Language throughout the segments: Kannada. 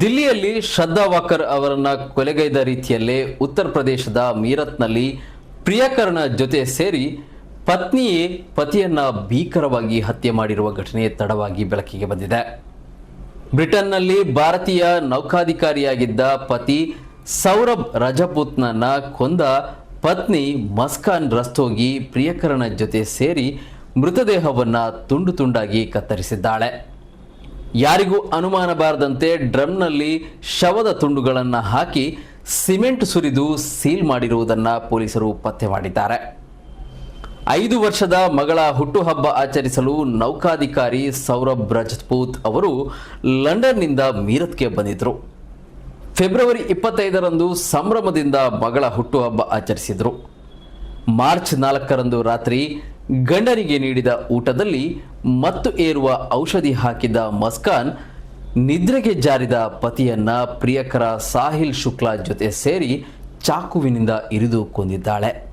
ದಿಲ್ಲಿಯಲ್ಲಿ ಶ್ರದ್ಧಾ ವಾಕರ್ ಅವರನ್ನ ಕೊಲೆಗೈದ ರೀತಿಯಲ್ಲೇ ಉತ್ತರ ಪ್ರದೇಶದ ಮೀರತ್ನಲ್ಲಿ ಪ್ರಿಯಕರನ ಜೊತೆ ಸೇರಿ ಪತ್ನಿಯೇ ಪತಿಯನ್ನ ಭೀಕರವಾಗಿ ಹತ್ಯೆ ಮಾಡಿರುವ ಘಟನೆ ತಡವಾಗಿ ಬೆಳಕಿಗೆ ಬಂದಿದೆ. ಬ್ರಿಟನ್ನಲ್ಲಿ ಭಾರತೀಯ ನೌಕಾಧಿಕಾರಿಯಾಗಿದ್ದ ಪತಿ ಸೌರಭ್ ರಜಪೂತ್ನನ್ನ ಕೊಂದ ಪತ್ನಿ ಮಸ್ಕಾನ್ ರಸ್ತೋಗಿ ಪ್ರಿಯಕರನ ಜೊತೆ ಸೇರಿ ಮೃತದೇಹವನ್ನ ತುಂಡು ತುಂಡಾಗಿ ಕತ್ತರಿಸಿದ್ದಾಳೆ. ಯಾರಿಗೂ ಅನುಮಾನ ಬಾರದಂತೆ ಡ್ರಮ್ನಲ್ಲಿ ಶವದ ತುಂಡುಗಳನ್ನು ಹಾಕಿ ಸಿಮೆಂಟ್ ಸುರಿದು ಸೀಲ್ ಮಾಡಿರುವುದನ್ನು ಪೊಲೀಸರು ಪತ್ತೆ ಮಾಡಿದ್ದಾರೆ. ಐದು ವರ್ಷದ ಮಗಳ ಹುಟ್ಟುಹಬ್ಬ ಆಚರಿಸಲು ನೌಕಾಧಿಕಾರಿ ಸೌರಭ್ ರಜಪೂತ್ ಅವರು ಲಂಡನ್ನಿಂದ ಮೀರತ್ಗೆ ಬಂದಿದ್ದರು ಫೆಬ್ರವರಿ ಇಪ್ಪತ್ತೈದರಂದು ಸಂಭ್ರಮದಿಂದ ಮಗಳ ಹುಟ್ಟುಹಬ್ಬ ಆಚರಿಸಿದರು. ಮಾರ್ಚ್ ನಾಲ್ಕರಂದು ರಾತ್ರಿ ಗಂಡನಿಗೆ ನೀಡಿದ ಊಟದಲ್ಲಿ ಮತ್ತು ಏರುವ ಔಷಧಿ ಹಾಕಿದ್ದ ಮಸ್ಕಾನ್ ನಿದ್ರೆಗೆ ಜಾರಿದ ಪತಿಯನ್ನ ಪ್ರಿಯಕರ ಸಾಹಿಲ್ ಶುಕ್ಲಾ ಜೊತೆ ಸೇರಿ ಚಾಕುವಿನಿಂದ ಇರಿದು ಕೊಂದಿದ್ದಾಳೆ.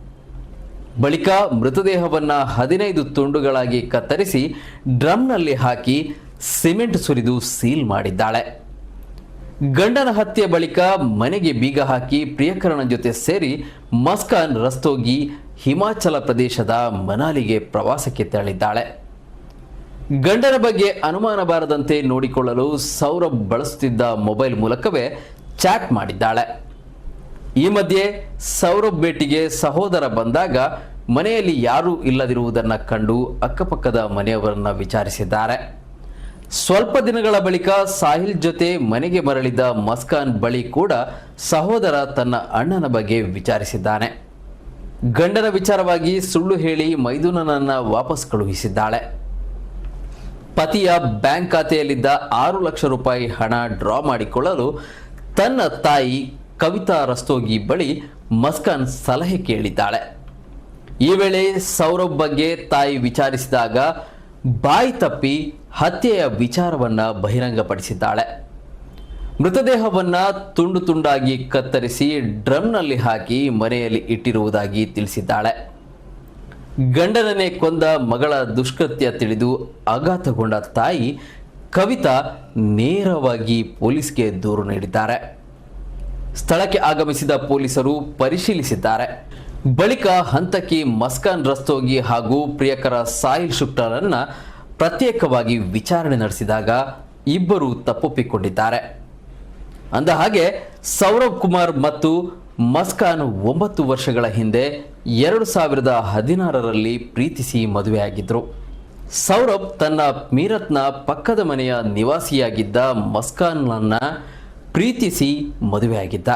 ಬಳಿಕ ಮೃತದೇಹವನ್ನ ಹದಿನೈದು ತುಂಡುಗಳಾಗಿ ಕತ್ತರಿಸಿ ಡ್ರಮ್ನಲ್ಲಿ ಹಾಕಿ ಸಿಮೆಂಟ್ ಸುರಿದು ಸೀಲ್ ಮಾಡಿದ್ದಾಳೆ. ಗಂಡನ ಹತ್ಯೆ ಬಳಿಕ ಮನೆಗೆ ಬೀಗ ಹಾಕಿ ಪ್ರಿಯಕರನ ಜೊತೆ ಸೇರಿ ಮಸ್ಕಾನ್ ರಸ್ತೋಗಿ ಹಿಮಾಚಲ ಪ್ರದೇಶದ ಮನಾಲಿಗೆ ಪ್ರವಾಸಕ್ಕೆ ತೆರಳಿದ್ದಾಳೆ. ಗಂಡನ ಬಗ್ಗೆ ಅನುಮಾನ ಬಾರದಂತೆ ನೋಡಿಕೊಳ್ಳಲು ಸೌರಭ್ ಬಳಸುತ್ತಿದ್ದ ಮೊಬೈಲ್ ಮೂಲಕವೇ ಚಾಟ್ ಮಾಡಿದ್ದಾಳೆ. ಈ ಮಧ್ಯೆ ಸೌರಭ್ ಭೇಟಿಗೆ ಸಹೋದರ ಬಂದಾಗ ಮನೆಯಲ್ಲಿ ಯಾರೂ ಇಲ್ಲದಿರುವುದನ್ನು ಕಂಡು ಅಕ್ಕಪಕ್ಕದ ಮನೆಯವರನ್ನ ವಿಚಾರಿಸಿದ್ದಾರೆ. ಸ್ವಲ್ಪ ದಿನಗಳ ಬಳಿಕ ಸಾಹಿಲ್ ಜೊತೆ ಮನೆಗೆ ಮರಳಿದ ಮಸ್ಕಾನ್ ಬಳಿ ಕೂಡ ಸಹೋದರ ತನ್ನ ಅಣ್ಣನ ಬಗ್ಗೆ ವಿಚಾರಿಸಿದ್ದಾನೆ. ಗಂಡನ ವಿಚಾರವಾಗಿ ಸುಳ್ಳು ಹೇಳಿ ಮೈದುನನನ್ನ ವಾಪಸ್ ಕಳುಹಿಸಿದ್ದಾಳೆ. ಪತಿಯ ಬ್ಯಾಂಕ್ ಖಾತೆಯಲ್ಲಿದ್ದ ಆರು ಲಕ್ಷ ರೂಪಾಯಿ ಹಣ ಡ್ರಾ ಮಾಡಿಕೊಳ್ಳಲು ತನ್ನ ತಾಯಿ ಕವಿತಾ ರಸ್ತೋಗಿ ಬಳಿ ಮಸ್ಕಾನ್ ಸಲಹೆ ಕೇಳಿದ್ದಾಳೆ. ಈ ವೇಳೆ ಸೌರಭ್ ಬಗ್ಗೆ ತಾಯಿ ವಿಚಾರಿಸಿದಾಗ, ಬಾಯಿ ತಪ್ಪಿ ಹತ್ಯೆಯ ವಿಚಾರವನ್ನ ಬಹಿರಂಗಪಡಿಸಿದ್ದಾಳೆ. ಮೃತದೇಹವನ್ನ ತುಂಡು ತುಂಡಾಗಿ ಕತ್ತರಿಸಿ ಡ್ರಮ್ನಲ್ಲಿ ಹಾಕಿ ಮನೆಯಲ್ಲಿ ಇಟ್ಟಿರುವುದಾಗಿ ತಿಳಿಸಿದ್ದಾಳೆ. ಗಂಡನನ್ನೇ ಕೊಂದ ಮಗಳ ದುಷ್ಕೃತ್ಯ ತಿಳಿದು ಆಘಾತಗೊಂಡ ತಾಯಿ ಕವಿತಾ ನೇರವಾಗಿ ಪೊಲೀಸ್ಗೆ ದೂರು ನೀಡಿದ್ದಾರೆ. ಸ್ಥಳಕ್ಕೆ ಆಗಮಿಸಿದ ಪೊಲೀಸರು ಪರಿಶೀಲಿಸಿದ್ದಾರೆ. ಬಳಿಕ ಹಂತಕಿ ಮಸ್ಕಾನ್ ರಸ್ತೋಗಿ ಹಾಗೂ ಪ್ರಿಯಕರ ಸಾಹಿಲ್ ಶುಕ್ಲಾರನ್ನ ಪ್ರತ್ಯೇಕವಾಗಿ ವಿಚಾರಣೆ ನಡೆಸಿದಾಗ ಇಬ್ಬರು ತಪ್ಪೊಪ್ಪಿಕೊಂಡಿದ್ದಾರೆ. ಅಂದ ಹಾಗೆ, ಸೌರವ್ ಕುಮಾರ್ ಮತ್ತು ಮಸ್ಕಾನ್ ಒಂಬತ್ತು ವರ್ಷಗಳ ಹಿಂದೆ ಎರಡು ಸಾವಿರದ ಹದಿನಾರರಲ್ಲಿ ಪ್ರೀತಿಸಿ ಮದುವೆಯಾಗಿದ್ದರು ಸೌರಭ್ ತನ್ನ ಮೀರತ್ನ ಪಕ್ಕದ ಮನೆಯ ನಿವಾಸಿಯಾಗಿದ್ದ ಮಸ್ಕಾನ್ನನ್ನು ಪ್ರೀತಿಸಿ ಮದುವೆಯಾಗಿದ್ದ.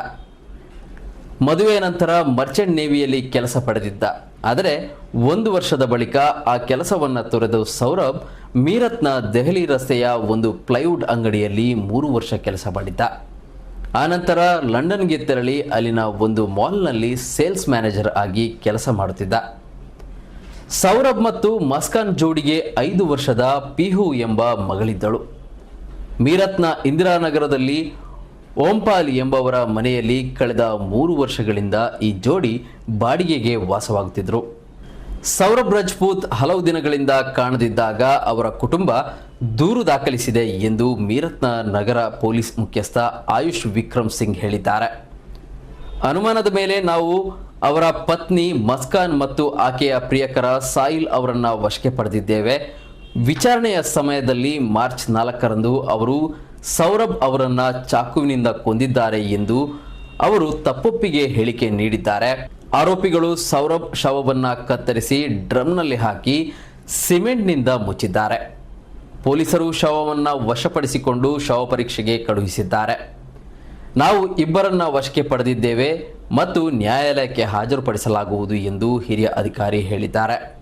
ಮದುವೆಯ ನಂತರ ಮರ್ಚೆಂಟ್ ನೇವಿಯಲ್ಲಿ ಕೆಲಸ ಪಡೆದಿದ್ದ. ಆದರೆ ಒಂದು ವರ್ಷದ ಬಳಿಕ ಆ ಕೆಲಸವನ್ನು ತೊರೆದು ಸೌರಭ್ ಮೀರತ್ನ ದೆಹಲಿ ರಸ್ತೆಯ ಒಂದು ಪ್ಲೈವುಡ್ ಅಂಗಡಿಯಲ್ಲಿ ಮೂರು ವರ್ಷ ಕೆಲಸ ಮಾಡಿದ್ದ. ಆನಂತರ ಲಂಡನ್ಗೆ ತೆರಳಿ ಅಲ್ಲಿನ ಒಂದು ಮಾಲ್ನಲ್ಲಿ ಸೇಲ್ಸ್ ಮ್ಯಾನೇಜರ್ ಆಗಿ ಕೆಲಸ ಮಾಡುತ್ತಿದ್ದ. ಸೌರಭ್ ಮತ್ತು ಮಸ್ಕಾನ್ ಜೋಡಿಗೆ ಐದು ವರ್ಷದ ಪಿಹು ಎಂಬ ಮಗಳಿದ್ದಳು. ಮೀರತ್ನ ಇಂದಿರಾನಗರದಲ್ಲಿ ಓಂಪಾಲ್ ಎಂಬವರ ಮನೆಯಲ್ಲಿ ಕಳೆದ ಮೂರು ವರ್ಷಗಳಿಂದ ಈ ಜೋಡಿ ಬಾಡಿಗೆಗೆ ವಾಸವಾಗುತ್ತಿದ್ದರು. ಸೌರಭ್ ರಜಪೂತ್ ಹಲವು ದಿನಗಳಿಂದ ಕಾಣದಿದ್ದಾಗ ಅವರ ಕುಟುಂಬ ದೂರು ದಾಖಲಿಸಿದೆ ಎಂದು ಮೀರತ್ನ ನಗರ ಪೊಲೀಸ್ ಮುಖ್ಯಸ್ಥ ಆಯುಷ್ ವಿಕ್ರಮ್ ಸಿಂಗ್ ಹೇಳಿದ್ದಾರೆ. ಅನುಮಾನದ ಮೇಲೆ ನಾವು ಅವರ ಪತ್ನಿ ಮಸ್ಕಾನ್ ಮತ್ತು ಆಕೆಯ ಪ್ರಿಯಕರ ಸಾಯಿಲ್ ಅವರನ್ನ ವಶಕ್ಕೆ ಪಡೆದಿದ್ದೇವೆ. ವಿಚಾರಣೆಯ ಸಮಯದಲ್ಲಿ ಮಾರ್ಚ್ ನಾಲ್ಕರಂದು ಅವರು ಸೌರಭ್ ಅವರನ್ನು ಚಾಕುವಿನಿಂದ ಕೊಂದಿದ್ದಾರೆ ಎಂದು ಅವರು ತಪ್ಪೊಪ್ಪಿಗೆ ಹೇಳಿಕೆ ನೀಡಿದ್ದಾರೆ. ಆರೋಪಿಗಳು ಸೌರಭ್ ಶವವನ್ನು ಕತ್ತರಿಸಿ ಡ್ರಮ್ನಲ್ಲಿ ಹಾಕಿ ಸಿಮೆಂಟ್ನಿಂದ ಮುಚ್ಚಿದ್ದಾರೆ. ಪೊಲೀಸರು ಶವವನ್ನು ವಶಪಡಿಸಿಕೊಂಡು ಶವ ಪರೀಕ್ಷೆಗೆ ಕಳುಹಿಸಿದ್ದಾರೆ. ನಾವು ಇಬ್ಬರನ್ನ ವಶಕ್ಕೆ ಪಡೆದಿದ್ದೇವೆ ಮತ್ತು ನ್ಯಾಯಾಲಯಕ್ಕೆ ಹಾಜರುಪಡಿಸಲಾಗುವುದು ಎಂದು ಹಿರಿಯ ಅಧಿಕಾರಿ ಹೇಳಿದ್ದಾರೆ.